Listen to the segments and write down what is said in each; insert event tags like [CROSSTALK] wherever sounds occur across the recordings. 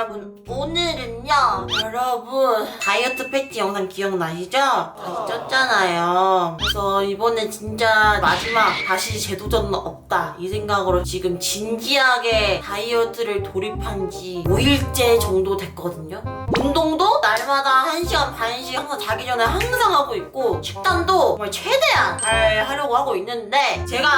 여러분 오늘은요 여러분 다이어트 패치 영상 기억나시죠? 다시 쪘잖아요. 그래서 이번에 진짜 마지막 다시 재도전은 없다. 이 생각으로 지금 진지하게 다이어트를 돌입한 지 5일째 정도 됐거든요. 운동도 날마다 1시간 반씩 항상 자기 전에 항상 하고 있고 식단도 정말 최대한 잘 하려고 하고 있는데 제가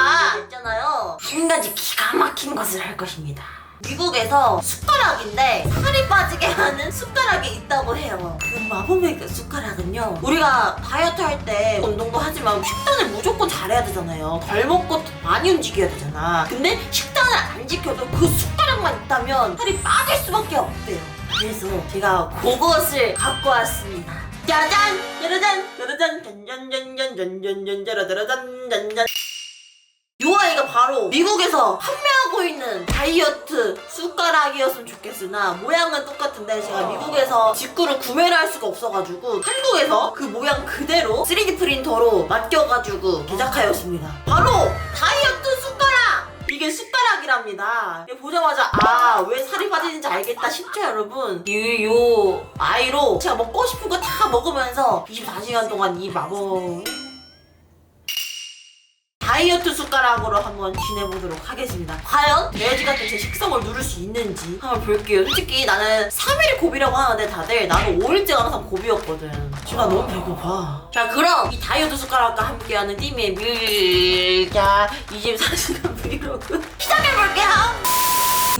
있잖아요. 한 가지 기가 막힌 것을 할 것입니다 미국에서 숟가락인데 살이 빠지게 하는 숟가락이 있다고 해요. 그 마법의 그 숟가락은요. 우리가 다이어트 할 때 운동도 하지만 식단을 무조건 잘해야 되잖아요. 덜 먹고 많이 움직여야 되잖아. 근데 식단을 안 지켜도 그 숟가락만 있다면 살이 빠질 수밖에 없대요. 그래서 제가 그것을 갖고 왔습니다. 짜잔! 짜라잔! 짜라잔! 짠짠짠짠짠짠짠 짜라짜라잔 짠짠 요 아이가 바로 미국에서 판매하고 있는 다이어트 숟가락이었으면 좋겠으나 모양은 똑같은데 제가 미국에서 직구를 구매를 할 수가 없어가지고 한국에서 그 모양 그대로 3D 프린터로 맡겨가지고 제작하였습니다. 바로 다이어트 숟가락! 이게 숟가락이랍니다. 보자마자 아 왜 살이 빠지는지 알겠다 싶죠 여러분? 이 요 아이로 제가 먹고 싶은 거 다 먹으면서 24시간 동안 이 마법 다이어트 숟가락으로 한번 지내보도록 하겠습니다. 과연 돼지 같은 제 식성을 누를 수 있는지 한번 볼게요. 솔직히 나는 3일 고비라고 하는데 다들 나는 5일째 항상 고비였거든. 지금 너무 배고파. 자 그럼 이 다이어트 숟가락과 함께하는 팀의 밀자 24시간 브이로그 [LAUGHS] 시작해볼게요.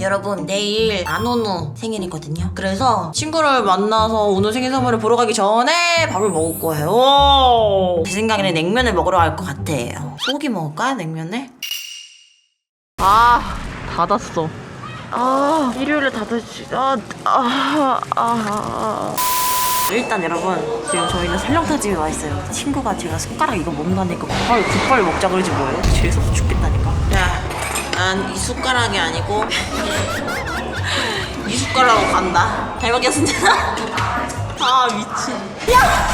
여러분 내일 안오누 생일이거든요. 그래서 친구를 만나서 오늘 생일 선물을 보러 가기 전에 밥을 먹을 거예요. 제 생각에는 냉면을 먹으러 갈 것 같아요. 소고기 먹을까 냉면을? 아 닫았어. 아 일요일에 닫았지. 아, 아, 아. 일단 여러분 지금 저희는 설렁탕 집에 와 있어요. 친구가 제가 숟가락 이거 먹는다니까 굿발 굿발 먹자 그러지 뭐예요? 죄송해서 죽겠다니까. 야 난 이 숟가락이 아니고 이 숟가락으로 간다. 잘 먹겠습니다. [LAUGHS] 아 미친. 야!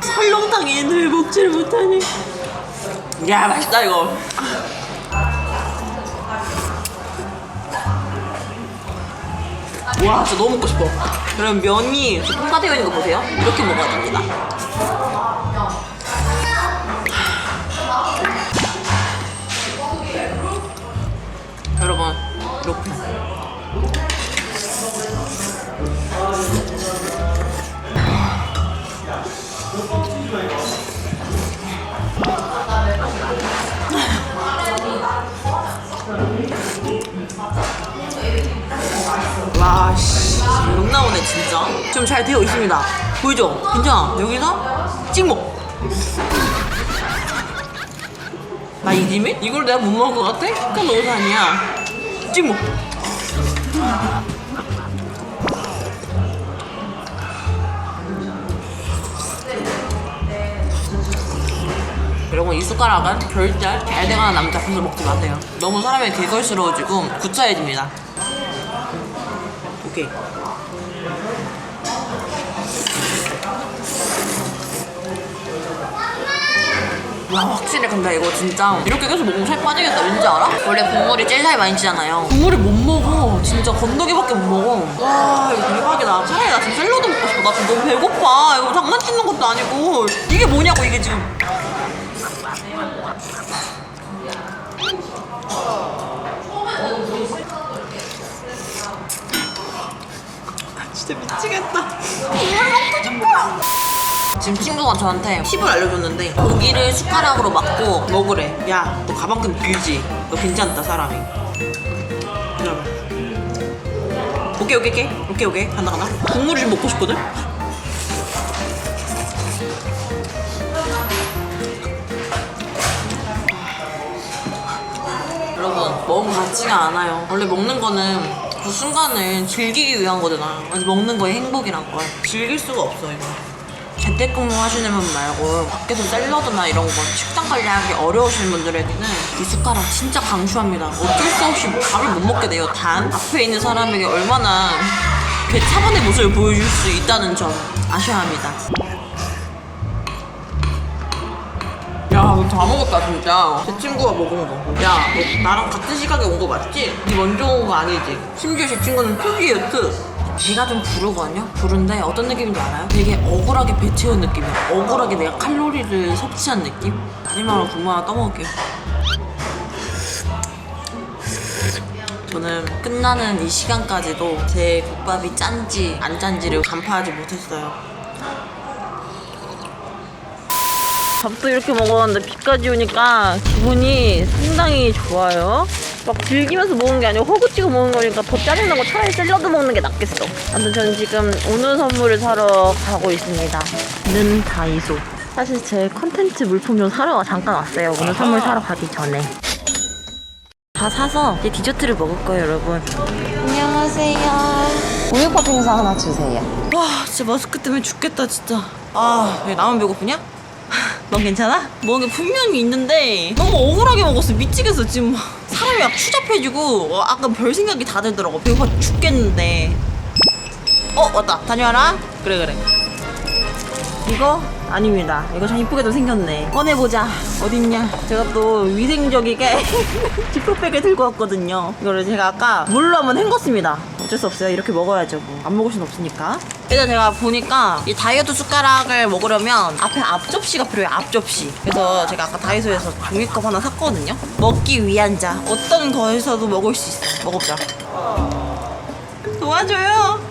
설렁탕 얘는 먹지를 못하니. 야 맛있다 이거. 와 진짜 너무 먹고 싶어. 그럼 면이 있는 거 보세요. 이렇게 먹어야 됩니다 와, 씨. 욕 나오네, 진짜. 좀잘 되어 있습니다. 보이죠? 괜찮아. 여기서 찍먹. 나 이김에? 이걸 내가 못 먹을 것 같아? 그건 너무 아니야. 찍먹. 여러분 이 숟가락은 절대 잘 돼가는 남자 손으로 먹지 마세요. 너무 사람이 개걸스러워지고 구차해집니다. 오케이. 와 확실히 근데 이거 진짜 이렇게 계속 먹으면 살 빠지겠다. 왠지 알아? 원래 국물이 제일 살이 많이 찌잖아요. 국물을 못 먹어. 진짜 건더기밖에 못 먹어. 와 이거 대박이다. 차라리 나 지금 샐러드 먹고 싶어. 나 지금 너무 배고파. 이거 장난치는 것도 아니고. 이게 뭐냐고 이게 지금 진짜 미치겠다. 지금 친구가 저한테 팁을 알려줬는데 고기를 숟가락으로 막고 먹으래. 야, 너 가방끈 길지? 너 괜찮다 사람이. 이러면. 오케이 오케이 오케이 오케이 오케이 간다 간다. 국물을 좀 먹고 싶거든. 여러분 먹은 것 같지가 않아요. 원래 먹는 거는 그 순간을 즐기기 위한 거잖아. 아니, 먹는 거에 행복이란 걸 즐길 수가 없어 이거. 재택근무 하시는 분 말고 밖에서 샐러드나 이런 거 식단 관리하기 어려우신 분들에게는 이 숟가락 진짜 강추합니다. 어쩔 수 없이 밥을 못 먹게 돼요. 단 앞에 있는 사람에게 얼마나 그 차분의 모습을 보여줄 수 있다는 점 아셔야 합니다. 다 먹었다 진짜 제 친구가 먹은 거야 너 나랑 같은 시각에 온 거 맞지? 니 먼저 온 거 아니지? 심지어 제 친구는 표기예트 배가 좀 부르거든요? 부른데 어떤 느낌인지 알아요? 되게 억울하게 배 채운 느낌이야 억울하게 내가 칼로리를 섭취한 느낌? 마지막으로 국물 하나 떠먹을게요 저는 끝나는 이 시간까지도 제 국밥이 짠지 안 짠지를 간파하지 못했어요 밥도 이렇게 먹었는데 비까지 오니까 기분이 상당히 좋아요. 막 즐기면서 먹는 게 아니고 허구 찍어 먹는 거니까 더 짜증나고 뭐 차라리 샐러드 먹는 게 낫겠어. 아무튼 저는 지금 오늘 선물을 사러 가고 있습니다. 는 다이소. 사실 제 컨텐츠 물품 좀 사러 잠깐 왔어요. 오늘 선물 사러 가기 전에. 다 사서 이제 디저트를 먹을 거예요, 여러분. 안녕하세요. 우유 팥 빙수 하나 주세요. 와, 진짜 마스크 때문에 죽겠다, 진짜. 아, 왜 나만 배고프냐? 넌 괜찮아? 먹은 게 분명히 있는데 너무 억울하게 먹었어. 미치겠어. 지금 사람이 막 추잡해지고 어, 아까 별 생각이 다 들더라고. 배고파 죽겠는데. 어 왔다. 다녀와라. 그래 그래. 이거 아닙니다. 이거 참 이쁘게도 생겼네. 꺼내보자. 어딨냐? 제가 또 위생적이게 지퍼백을 [LAUGHS] 들고 왔거든요. 이거를 제가 아까 물로 한번 헹궜습니다. 어쩔 수 없어요. 이렇게 먹어야죠 뭐. 안 먹을 순 없으니까. 일단 제가 보니까 이 다이어트 숟가락을 먹으려면 앞에 앞접시가 필요해요 앞접시. 그래서 제가 아까 다이소에서 종이컵 하나 샀거든요. 먹기 위한 자. 어떤 거에서도 먹을 수 있어 먹어보자. 도와줘요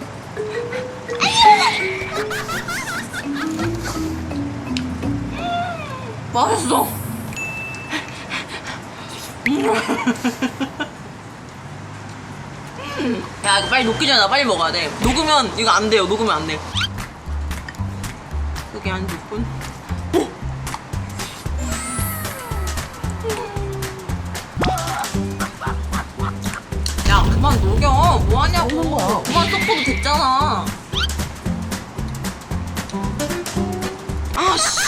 맛있어. 야 이거 빨리 녹기 전에 나 빨리 먹어야 돼. 녹으면 이거 안 돼요. 녹으면 안돼. 여기 한 6분 야 그만 녹여. 뭐하냐고. 그만 섞어도 됐잖아. 아씨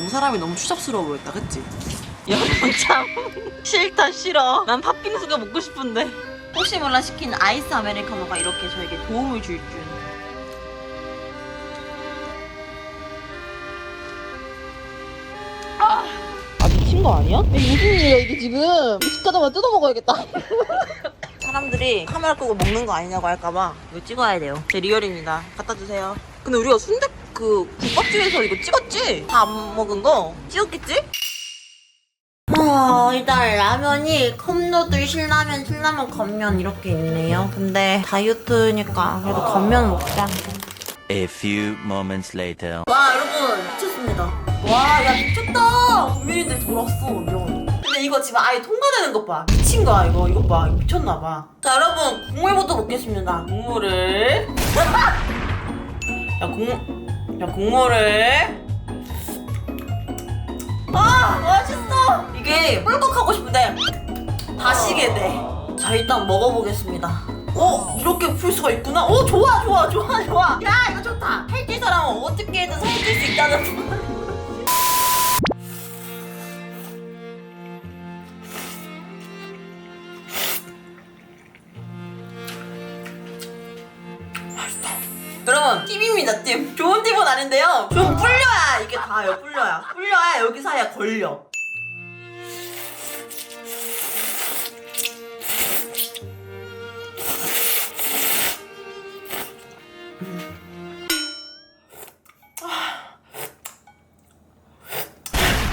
너무 사람이 너무 추잡스러워 보였다 그치? 여러분 [LAUGHS] 참. 싫다 싫어. 난 팥빙수가 먹고 싶은데. 혹시 몰라 시킨 아이스 아메리카노가 이렇게 저에게 도움을 줄 줄. 아, 아 미친 거 아니야? 이게 무슨 일이야 이게 지금? 집 가자마자 뜯어 먹어야겠다. [LAUGHS] 사람들이 카메라 끄고 먹는 거 아니냐고 할까봐 이거 찍어야 돼요. 제 리얼입니다. 갖다 주세요. 근데 우리가 순대 그 국밥집에서 이거 찍었지? 다 안 먹은 거 찍었겠지? 아, 일단 라면이 컵누들, 신라면, 신라면, 겉면 이렇게 있네요. 근데 다이어트니까 그래도 겉면 먹자. A few moments later. 와 여러분 미쳤습니다. 와야 미쳤다. 국민인데 돌았어 면. 근데 이거 지금 아예 통과되는 것 봐. 미친 거야 이거 이거 봐 이거 미쳤나 봐. 자 여러분 국물부터 먹겠습니다. 국물을. [LAUGHS] 야 국물 야 국물을. 아 맛있어. 이게 꿀꺽하고 싶은데 다 시게 돼. 자 일단 먹어보겠습니다. 어 이렇게 풀 수가 있구나. 어 좋아 좋아 좋아 좋아. 야 이거 좋다. 헬기 사람은 어떻게든 살찔 수 있다는. 여러분 팁입니다 팁. 좋은 팁은 아닌데요. 좀 불려야 이게 다요 불려야. 불려야 여기 사이에 걸려.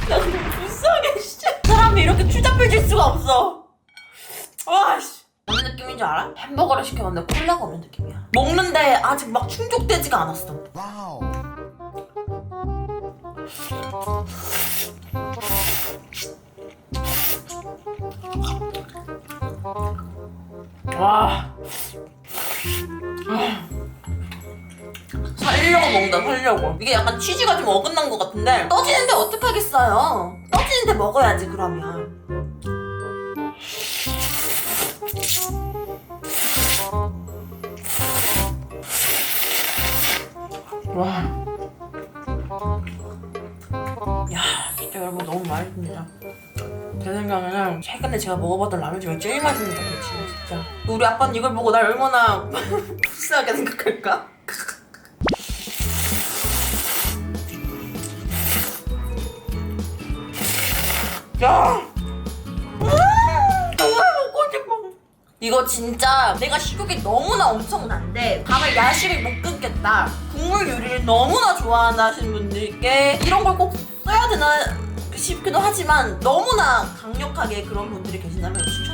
나 너무 불쌍해 진짜 사람이 이렇게 추잡해질 수가 없어 와씨 느낌인지 알아? 햄버거를 시켰는데 콜라가 없는 느낌이야. 먹는데 아직 막 충족되지가 않았어. 와 살려고 먹는다 살려고. 이게 약간 취지가 좀 어긋난 것 같은데. 떠지는데 어떡하겠어요? 떠지는데 먹어야지 그러면 와. 야, 진짜 여러분 너무 맛있습니다. 제 생각에는 최근에 제가 먹어봤던 라면 중에 제일 맛있는 것 같아요, 진짜. 우리 아빠는 이걸 보고 날 얼마나 [LAUGHS] 불쌍하게 생각할까? [LAUGHS] 야! 이거 진짜 내가 식욕이 너무나 엄청난데 밤에 야식을 못 끊겠다. 국물 요리를 너무나 좋아한다 하시는 분들께 이런 걸 꼭 써야 되나 싶기도 하지만 너무나 강력하게 그런 분들이 계신다면 추천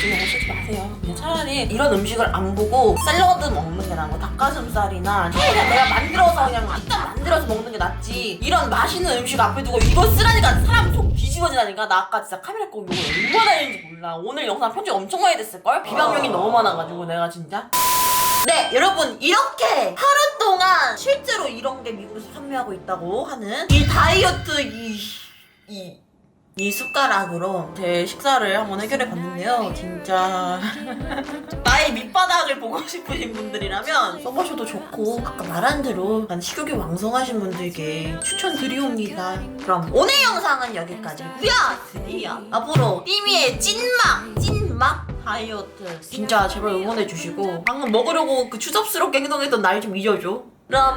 그냥 쓰지 마세요. 차라리 이런 음식을 안 보고 샐러드 먹는 게 나은 거 닭가슴살이나 차라리 내가 만들어서 그냥 일단 만들어서 먹는 게 낫지. 이런 맛있는 음식 앞에 두고 이거 쓰라니까 사람 속 뒤집어지다니까 나 아까 진짜 카메라 끄고 이거 얼마나 했는지 몰라. 오늘 영상 편집 엄청 많이 됐을걸? 비방용이 너무 많아가지고 내가 진짜. 네, 여러분 이렇게 하루 동안 실제로 이런 게 미국에서 판매하고 있다고 하는 이 다이어트 이 이, 이 숟가락으로 제 식사를 한번 해결해 봤는데요. 진짜 [LAUGHS] 나의 밑바닥을 보고 싶으신 분들이라면 써보셔도 좋고 아까 말한 대로 약간 식욕이 왕성하신 분들께 추천드리옵니다. 그럼 오늘 영상은 여기까지고요. 드디어 앞으로 띠미의 찐막 찐막 다이어트 진짜 제발 응원해 주시고 방금 먹으려고 그 추접스럽게 행동했던 날 좀 잊어줘. 그럼